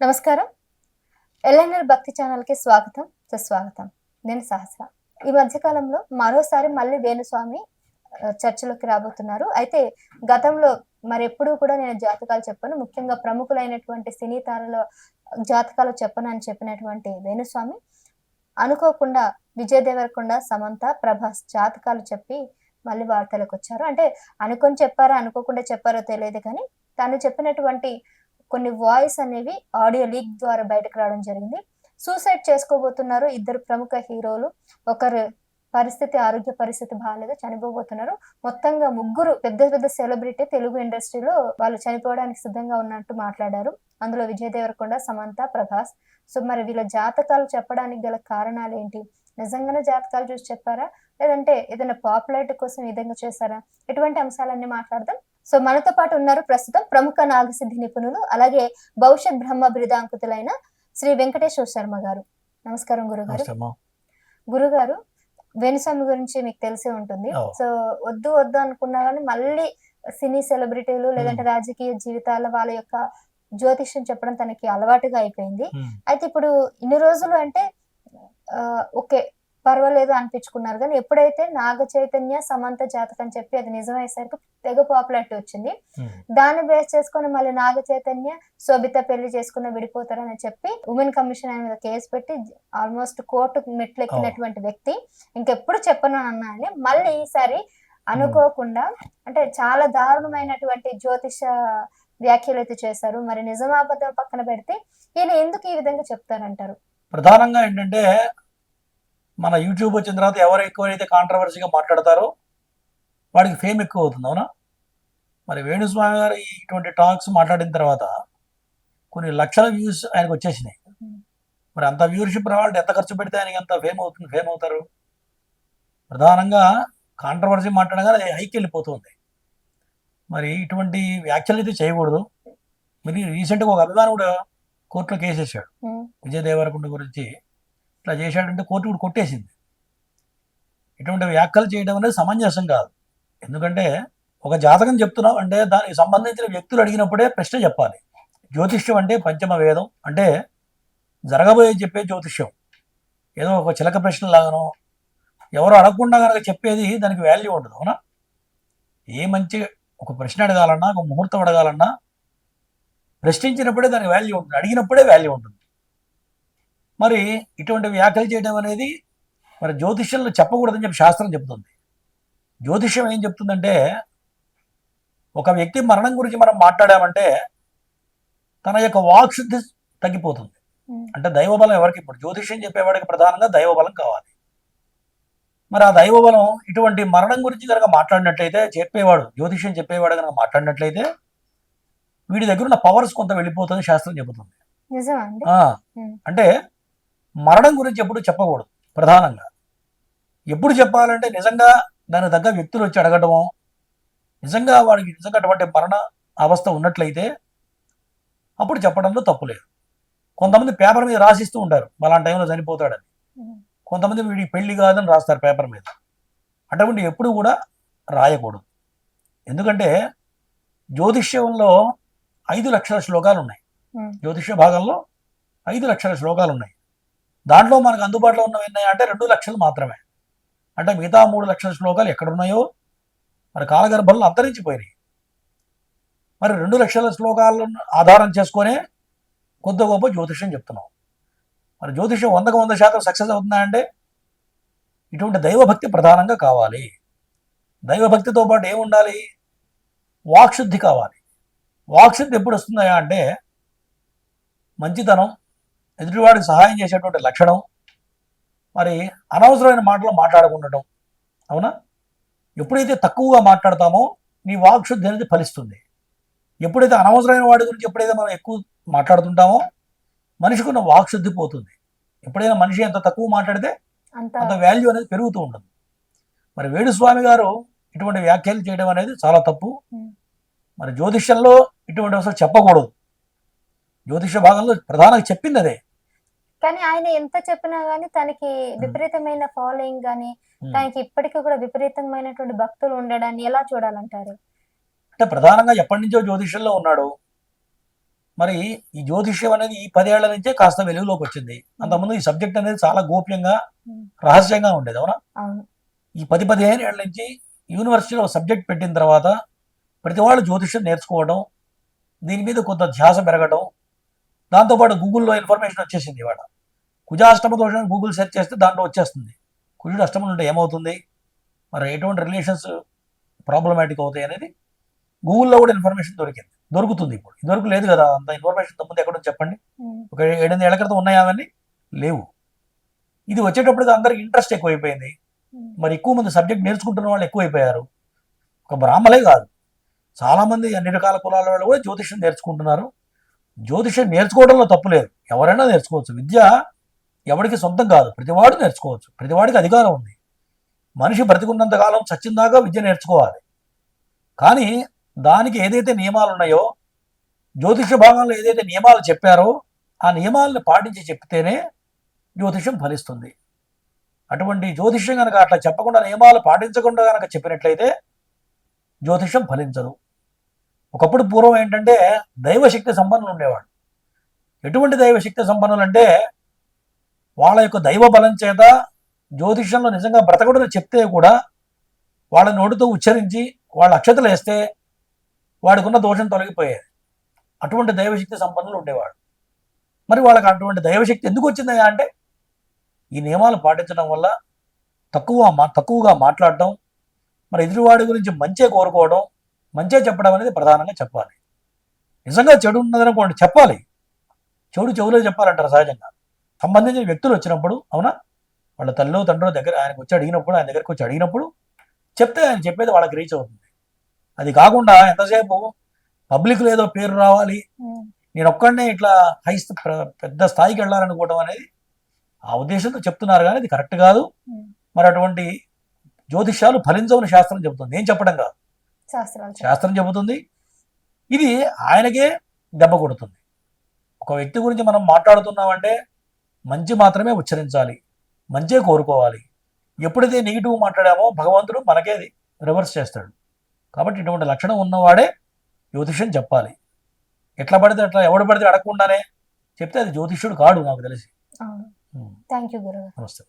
నమస్కారం. ఎల్ఎన్ఎల్ భక్తి ఛానల్కి స్వాగతం సుస్వాగతం. నేను సహస్ర. ఈ మధ్యకాలంలో మరోసారి మళ్ళీ వేణుస్వామి చర్చలోకి రాబోతున్నారు. అయితే గతంలో మరి ఎప్పుడూ కూడా నేను జాతకాలు చెప్పను. ముఖ్యంగా ప్రముఖులైనటువంటి సినీ తారల జాతకాలు చెప్పను అని చెప్పినటువంటి వేణుస్వామి అనుకోకుండా విజయ్ దేవరకొండ సమంత ప్రభాస్ జాతకాలు చెప్పి మళ్ళీ వార్తలకు వచ్చారు అంటే అనుకొని చెప్పారా అనుకోకుండా చెప్పారో తెలియదు కానీ తను చెప్పినటువంటి కొన్ని వాయిస్ అనేవి ఆడియో లీక్ ద్వారా బయటకు రావడం జరిగింది. సూసైడ్ చేసుకోబోతున్నారు ఇద్దరు ప్రముఖ హీరోలు. ఒకరు పరిస్థితి ఆరోగ్య పరిస్థితి బాగాలేదు చనిపోబోతున్నారు. మొత్తంగా ముగ్గురు పెద్ద పెద్ద సెలబ్రిటీ తెలుగు ఇండస్ట్రీలో వాళ్ళు చనిపోవడానికి సిద్ధంగా ఉన్నట్టు మాట్లాడారు. అందులో విజయ్ దేవరకొండ సమంత ప్రభాస్. సో మరి వీళ్ళ జాతకాలు చెప్పడానికి గల కారణాలు ఏంటి? నిజంగానే జాతకాలు చూసి చెప్పారా? లేదంటే ఏదైనా పాపులారిటీ కోసం ఈ విధంగా చేశారా? ఎటువంటి అంశాలన్నీ మాట్లాడదాం. సో మనతో పాటు ఉన్నారు ప్రస్తుతం ప్రముఖ నాగసిద్ధి నిపుణులు అలాగే భవిష్యత్ బ్రహ్మ బిరుదాంకుతులైన శ్రీ వెంకటేశ్వర శర్మ గారు. నమస్కారం గురుగారు. గురుగారు వేణుస్వామి గురించి మీకు తెలిసే ఉంటుంది. సో వద్దు వద్దు అనుకున్నా కానీ మళ్ళీ సినీ సెలబ్రిటీలు లేదంటే రాజకీయ జీవితాల వాళ్ళ యొక్క జ్యోతిష్యం చెప్పడం తనకి అలవాటుగా అయిపోయింది. అయితే ఇప్పుడు ఇన్ని రోజులు అంటే ఓకే పర్వాలేదు అనిపించుకున్నారు. కానీ ఎప్పుడైతే నాగ చైతన్య సమంత జాతకం చెప్పి అది నిజమయ్యేసరికి తెగ పాపులారిటీ వచ్చింది. దాన్ని బేస్ చేసుకొని మళ్ళీ నాగ చైతన్య శోభిత పెళ్ళి చేసుకున్న విడిపోతారని చెప్పి ఉమెన్ కమిషన్ ఆయన మీద కేసు పెట్టి ఆల్మోస్ట్ కోర్టు మెట్లు ఎక్కినటువంటి వ్యక్తి. ఇంకెప్పుడు చెప్పను అన్నా అని మళ్ళీ ఈసారి అనుకోకుండా అంటే చాలా దారుణమైనటువంటి జ్యోతిష వ్యాఖ్యలు అయితే చేశారు. మరి నిజమాబద్ధం పక్కన పెడితే ఈయన ఎందుకు ఈ విధంగా చెప్తారంటారు? ప్రధానంగా ఏంటంటే మన యూట్యూబ్ వచ్చిన తర్వాత ఎవరు ఎక్కువైతే కాంట్రవర్సీగా మాట్లాడతారో వాడికి ఫేమ్ ఎక్కువ అవుతుంది అవునా? మరి వేణుస్వామి గారు ఇటువంటి టాక్స్ మాట్లాడిన తర్వాత కొన్ని లక్షల వ్యూస్ ఆయనకు వచ్చేసినాయి. మరి అంత వ్యూవర్షిప్ రావాలంటే ఎంత ఖర్చు పెడితే ఆయనకి అంత ఫేమ్ అవుతుంది ఫేమ్ అవుతారు? ప్రధానంగా కాంట్రవర్సీ మాట్లాడగానే అది హైకి వెళ్ళిపోతుంది. మరి ఇటువంటి వ్యాఖ్యలు అయితే చేయకూడదు. మరి రీసెంట్గా ఒక అభిమాని కూడా కోర్టులో కేసు వేసాడు విజయ్ దేవరకొండ గురించి ఇట్లా చేశాడంటే కోర్టు కూడా కొట్టేసింది. ఇటువంటి వ్యాఖ్యలు చేయడం అనేది సమంజసం కాదు. ఎందుకంటే ఒక జాతకం చెప్తున్నాం అంటే దానికి సంబంధించిన వ్యక్తులు అడిగినప్పుడే ప్రశ్న చెప్పాలి. జ్యోతిష్యం అంటే పంచమ వేదం అంటే జరగబోయే చెప్పే జ్యోతిష్యం. ఏదో ఒక చిలక ప్రశ్న లాగానో ఎవరు అడగకుండా కనుక చెప్పేది దానికి వాల్యూ ఉండదు అవునా? ఏ మంచి ఒక ప్రశ్న అడగాలన్నా ఒక ముహూర్తం అడగాలన్నా ప్రశ్నించినప్పుడే దానికి వాల్యూ ఉంటుంది అడిగినప్పుడే వాల్యూ ఉంటుంది. మరి ఇటువంటి వ్యాఖ్యలు చేయడం అనేది మరి జ్యోతిష్యంలో చెప్పకూడదని చెప్పి శాస్త్రం చెప్తుంది జ్యోతిష్యం ఏం చెప్తుందంటే ఒక వ్యక్తి మరణం గురించి మనం మాట్లాడామంటే తన యొక్క వాక్శుద్ధి తగ్గిపోతుంది. ఉమ్, అంటే దైవబలం ఎవరికి? ఇప్పుడు జ్యోతిష్యం చెప్పేవాడికి ప్రధానంగా దైవబలం కావాలి. మరి ఆ దైవబలం ఇటువంటి మరణం గురించి కనుక మాట్లాడినట్లయితే చెప్పేవాడు జ్యోతిష్యం చెప్పేవాడు కనుక మాట్లాడినట్లయితే వీడి దగ్గర ఉన్న పవర్స్ కొంత వెళ్ళిపోతుంది శాస్త్రం చెబుతుంది. అంటే మరణం గురించి ఎప్పుడు చెప్పకూడదు ప్రధానంగా. ఎప్పుడు చెప్పాలంటే నిజంగా దానికి తగ్గ వ్యక్తులు వచ్చి అడగటము నిజంగా వాడికి నిజంగా అటువంటి మరణ అవస్థ ఉన్నట్లయితే అప్పుడు చెప్పడంలో తప్పు లేదు. కొంతమంది పేపర్ మీద రాసిస్తూ ఉంటారు అలాంటి టైంలో చనిపోతాడని. కొంతమంది వీడి పెళ్ళి కాదని రాస్తారు పేపర్ మీద. అటువంటి ఎప్పుడు కూడా రాయకూడదు. ఎందుకంటే జ్యోతిష్యంలో ఐదు లక్షల శ్లోకాలు ఉన్నాయి జ్యోతిష్య భాగంలో ఐదు లక్షల శ్లోకాలు ఉన్నాయి దాంట్లో మనకు అందుబాటులో ఉన్నవి ఉన్నాయి అంటే రెండు లక్షలు మాత్రమే. అంటే మిగతా మూడు లక్షల శ్లోకాలు ఎక్కడున్నాయో? మరి కాలగర్భంలో అంతరించిపోయినాయి. మరి రెండు లక్షల శ్లోకాలను ఆధారం చేసుకునే కొద్ది గొప్ప జ్యోతిష్యం చెప్తున్నాం. మరి జ్యోతిష్యం వందకు వంద శాతం సక్సెస్ అవుతుందా అంటే ఇటువంటి దైవభక్తి ప్రధానంగా కావాలి. దైవభక్తితో పాటు ఏముండాలి? వాక్శుద్ధి కావాలి. వాక్శుద్ధి ఎప్పుడు వస్తుందా అంటే మంచితనం ఎదుటివాడికి సహాయం చేసేటువంటి లక్షణం. మరి అనవసరమైన మాటలు మాట్లాడకుండటం. అవునా? ఎప్పుడైతే తక్కువగా మాట్లాడతామో నీ వాక్శుద్ధి అనేది ఫలిస్తుంది. ఎప్పుడైతే అనవసరమైన వాడి గురించి ఎప్పుడైతే మనం ఎక్కువ మాట్లాడుతుంటామో మనిషికి ఉన్న వాక్శుద్ధి పోతుంది. ఎప్పుడైనా మనిషి ఎంత తక్కువ మాట్లాడితే అంత వాల్యూ అనేది పెరుగుతూ ఉంటుంది. మరి వేణుస్వామి గారు ఇటువంటి వ్యాఖ్యలు చేయడం అనేది చాలా తప్పు. మరి జ్యోతిష్యంలో ఇటువంటి అసలు చెప్పకూడదు. జ్యోతిష భాగంలో ప్రధానంగా చెప్పింది అదే. కానీ ఆయన ఎంత చెప్పినా గానీ తనకి విపరీతమైన ఫాలోయింగ్ గానీ. తనకి ఇప్పటికీ కూడా విపరీతమైనటువంటి భక్తులు ఉండడాన్ని ఎలా చూడాలంటారు? అంటే ప్రధానంగా ఎప్పటి నుంచో జ్యోతిష్యంలో ఉన్నాడు. మరి ఈ జ్యోతిష్యం అనేది ఈ పదేళ్ళ నుంచే కాస్త వెలుగులోకి వచ్చింది. అంతకుముందు ఈ సబ్జెక్ట్ అనేది చాలా గోప్యంగా రహస్యంగా ఉండేది అవునా? అవును. ఈ పది పదిహేను ఏళ్ళ నుంచి యూనివర్సిటీలో సబ్జెక్ట్ పెట్టిన తర్వాత ప్రతి వాళ్ళు జ్యోతిష్యం నేర్చుకోవడం దీని మీద కొంత ధ్యాస పెరగడం దాంతోపాటు గూగుల్లో ఇన్ఫర్మేషన్ వచ్చేసింది ఇవాళ. కుజాష్టమ దోషం గూగుల్ సెర్చ్ చేస్తే దాంట్లో వచ్చేస్తుంది. కుజుడు అష్టమం ఉంటే ఏమవుతుంది? మరి ఎటువంటి రిలేషన్స్ ప్రాబ్లమాటిక్ అవుతాయి అనేది గూగుల్లో కూడా ఇన్ఫర్మేషన్ దొరికింది. దొరుకుతుంది ఇప్పుడు. ఇదివరకు లేదు కదా. అంత ఇన్ఫర్మేషన్ ముందు ఎక్కడో చెప్పండి. ఒక ఏడెనిమిది ఏళ్ళ క్రితం ఉన్నాయా అవన్నీ? లేవు. ఇది వచ్చేటప్పటికి అందరికి ఇంట్రెస్ట్ ఎక్కువైపోయింది. మరి ఎక్కువ మంది సబ్జెక్ట్ నేర్చుకుంటున్న వాళ్ళు ఎక్కువైపోయారు. ఒక బ్రాహ్మలే కాదు. చాలా మంది అన్ని రకాల కులాల వాళ్ళు కూడా జ్యోతిష్యం నేర్చుకుంటున్నారు. జ్యోతిష్యం నేర్చుకోవడంలో తప్పు లేదు. ఎవరైనా నేర్చుకోవచ్చు. విద్య ఎవరికి సొంతం కాదు. ప్రతివాడు నేర్చుకోవచ్చు. ప్రతివాడికి అధికారం ఉంది. మనిషి బ్రతికున్నంతకాలం చచ్చిందాకా విద్య నేర్చుకోవాలి. కానీ దానికి ఏదైతే నియమాలు ఉన్నాయో జ్యోతిష భాగంలో ఏదైతే నియమాలు చెప్పారో ఆ నియమాలను పాటించి చెప్తేనే జ్యోతిషం ఫలిస్తుంది. అటువంటి జ్యోతిష్యం కనుక అట్లా చెప్పకుండా నియమాలు పాటించకుండా కనుక చెప్పినట్లయితే జ్యోతిషం ఫలించదు. ఒకప్పుడు పూర్వం ఏంటంటే దైవశక్తి సంపన్నులు ఉండేవాడు ఎటువంటి దైవశక్తి సంపన్నులు అంటే వాళ్ళ యొక్క దైవ బలం చేత జ్యోతిష్యంలో నిజంగా బ్రతకూడదు చెప్తే కూడా వాళ్ళ నోటితో ఉచ్చరించి వాళ్ళ అక్షతలు వేస్తే వాడికున్న దోషం తొలగిపోయేది. అటువంటి దైవశక్తి సంపన్నులు ఉండేవాడు మరి వాళ్ళకి అటువంటి దైవశక్తి ఎందుకు వచ్చిందయ్యా అంటే ఈ నియమాలు పాటించడం వల్ల తక్కువ మా తక్కువగా మాట్లాడటం మరి ఎదురువాడి గురించి మంచే కోరుకోవడం మంచే చెప్పడం అనేది ప్రధానంగా చెప్పాలి. నిజంగా చెడు ఉన్నదనుకోండి చెప్పాలి. చెడు చెవులో చెప్పాలంటారు సహజంగా. సంబంధించిన వ్యక్తులు వచ్చినప్పుడు అవునా? వాళ్ళ తల్లిలో తండ్రిలో దగ్గర ఆయనకు వచ్చి అడిగినప్పుడు ఆయన దగ్గరికి వచ్చి అడిగినప్పుడు చెప్తే ఆయన చెప్పేది వాళ్ళకి రీచ్ అవుతుంది. అది కాకుండా ఎంతసేపు పబ్లిక్లో ఏదో పేరు రావాలి. నేను ఒక్కడనే ఇట్లా హై స్థ- ప్ర- పెద్ద స్థాయికి వెళ్ళాలనుకోవడం అనేది ఆ ఉద్దేశంతో చెప్తున్నారు కానీ ఇది కరెక్ట్ కాదు. మరి అటువంటి జ్యోతిష్యాలు ఫలించవని శాస్త్రం చెబుతుంది. నేను చెప్పడం కాదు. శాస్త్రం చెబుతుంది. ఇది ఆయనకే దెబ్బ కొడుతుంది. ఒక వ్యక్తి గురించి మనం మాట్లాడుతున్నామంటే మంచి మాత్రమే ఉచ్చరించాలి. మంచే కోరుకోవాలి. ఎప్పుడైతే నెగిటివ్ మాట్లాడామో భగవంతుడు మనకే రివర్స్ చేస్తాడు. కాబట్టి ఇటువంటి లక్షణం ఉన్నవాడే జ్యోతిష్యం చెప్పాలి. ఎట్లా పడితే అట్లా ఎవడు పడితే అడగకుండానే చెప్తే అది జ్యోతిష్యుడు కాడు నాకు తెలిసి. థ్యాంక్ యూ గురుగారు. నమస్తే.